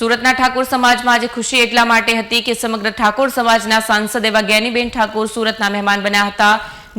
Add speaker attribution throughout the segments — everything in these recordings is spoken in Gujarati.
Speaker 1: સુરતના ઠાકોર સમાજમાં આજે ખુશી એટલા માટે હતી કે સમગ્ર ઠાકોર સમાજના સાંસદ એવા જ્ઞાનીબેન ઠાકોર સુરતના મહેમાન બન્યા હતા.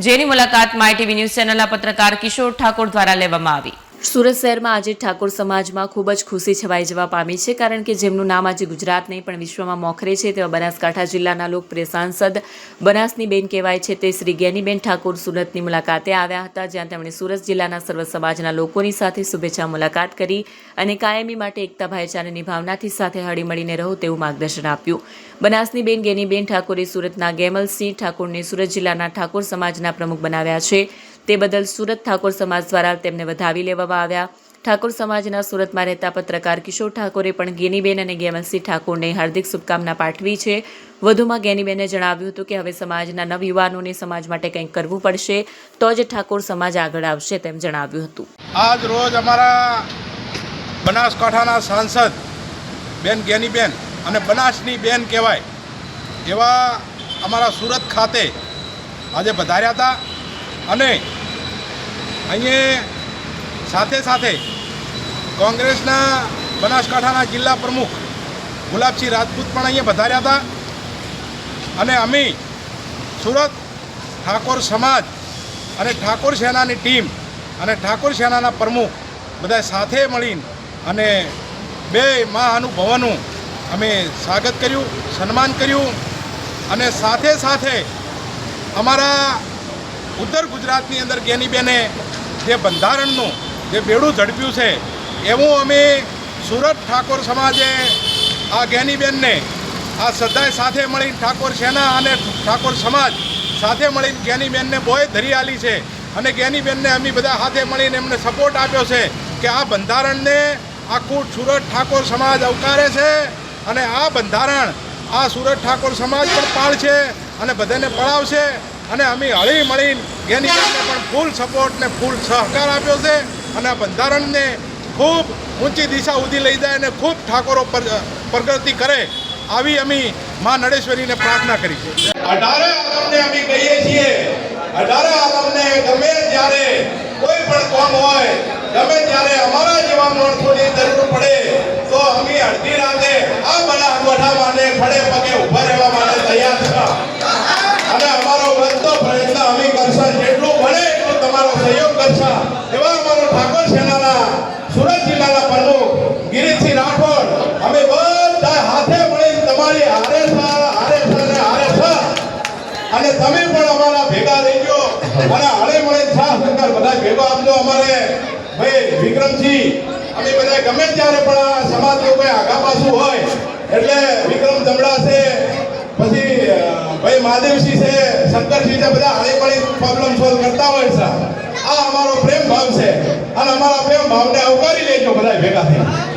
Speaker 1: જેની મુલાકાત માય ન્યૂઝ ચેનલના પત્રકાર કિશોર ઠાકોર દ્વારા લેવામાં આવી. સુરત શહેરમાં આજે ઠાકોર સમાજમાં ખૂબ જ ખુશી છવાઈ જવા પામી છે, કારણ કે જેમનું નામ આજે ગુજરાત નહીં, પણ વિશ્વમાં મોખરે છે, તેવા બનાસકાંઠા જિલ્લાના લોકપ્રિય સાંસદ બનાસની બેન કહેવાય છે, તે શ્રી જ્ઞાનીબેન ઠાકોર સુરતની મુલાકાતે આવ્યા હતા, જ્યાં તેમણે સુરત જિલ્લાના સર્વ સમાજના લોકોની સાથે શુભેચ્છા મુલાકાત કરી અને કાયમી માટે એકતા, ભાઈચારાની ભાવનાથી સાથે હળીમળીને રહો તેવું માર્ગદર્શન આપ્યું. બનાસની બેન ગેનીબેન ઠાકોરે સુરતના ગેમલસિંહ ઠાકોરને સુરત જિલ્લાના ઠાકોર સમાજના પ્રમુખ બનાવ્યા છે. તે બદલ સુરત ઠાકોર સમાજ દ્વારા તેમને વધાવી લેવામાં આવ્યા. ઠાકોર સમાજના સુરતમાં રહેતા પત્રકાર કિશોર ઠાકોરે પણ ગેનીબેન અને ગેમલસિંહ ઠાકોરને હાર્દિક શુભકામના પાઠવી છે. વધુમાં ગેનીબેને જણાવ્યું હતું કે હવે સમાજના નવયુવાનોને સમાજ માટે કંઈક કરવું પડશે, તો જ ઠાકોર સમાજ આગળ આવશે તેમ જણાવ્યું હતું.
Speaker 2: આજ રોજ અમારા બનાસકાંઠાના સાંસદ બેન ગેનીબેન અને બનાસની બેન કહેવાય એવા અમારા સુરત ખાતે આજે પધાર્યા હતા. અને અહીંયા સાથે સાથે કોંગ્રેસના બનાસકાંઠાના જિલ્લા પ્રમુખ ગુલાબસિંહ રાજપૂત પણ અહીંયા વધાર્યા હતા. અને અમે સુરત ઠાકોર સમાજ અને ઠાકોર સેનાની ટીમ અને ઠાકોર સેનાના પ્રમુખ બધા સાથે મળીને અને બે મહાનુભવોનું અમે સ્વાગત કર્યું, સન્માન કર્યું અને સાથે સાથે અમારા ઉત્તર ગુજરાતની અંદર ગેનીબેને જે બંધારણનું જે બેડું ઝડપ્યું છે, એવું અમે સુરત ઠાકોર સમાજે આ ગેનીબેનને, આ સદાય સાથે મળીને ઠાકોર સેના અને ઠાકોર સમાજ સાથે મળીને જ્ઞાનીબેનને બોય ધરી આલી છે અને જ્ઞાનીબેનને અમે બધા સાથે મળીને એમને સપોર્ટ આપ્યો છે કે આ બંધારણને આખું સુરત ઠાકોર સમાજ આવકારે છે અને આ બંધારણ આ સુરત ઠાકોર સમાજ પણ પાળશે અને બધાને પળાવશે અને અમે હળી મળીને જ્ઞાનીબેનને પણ ફૂલ સપોર્ટ ને ફૂલ સહકાર આપ્યો છે. અને બંધારણને ખૂબ ઊંચી દિશા સુધી લઈ જાય અને ખૂબ ઠાકોરો પર- પ્રગતિ કરે આવી અમે મા નડેશ્વરીને પ્રાર્થના કરી છે. અઢારે આલમને અમે કહીએ છીએ. અઢારે આલમને ગમે ત્યારે કોઈ પણ કામ હોય, ગમે ત્યારે અમારા જેવા માણસોની જરૂર પડે, તો અમે અડધી રાતે આ બનાસકાંઠા માટે ખડે પગે ઊભા રહેવા તમારો સહયોગ કરશે. એવા અમારો ઠાકોર સેનાના, સુરત જિલ્લાના પ્રમુખ, ગિરીશસિંહ રાઠોડ. અમે બધા હાથે મળી તમારી હારે હારે અને હારે અને તમે પણ અમારા ભેગા રહીજો અને હળે મળે છા સરકાર બધા ભેગો આપજો અમારે. ભાઈ વિક્રમસિંહ અમે બધા ગમે ત્યારે પણ આ સમાજનું કોઈ આગા પાછું હોય, એટલે વિક્રમ જમડા છે, પછી ભાઈ મહાદેવસિંહ છે, શંકરસિંહ છે, બધા હળી મળી પ્રોબ્લેમ સોલ્વ કરતા હોય અમારો પ્રેમ છે. અને અમારા પ્રેમ ભાવને આવકારી લેજો બધા ભેગા થઈ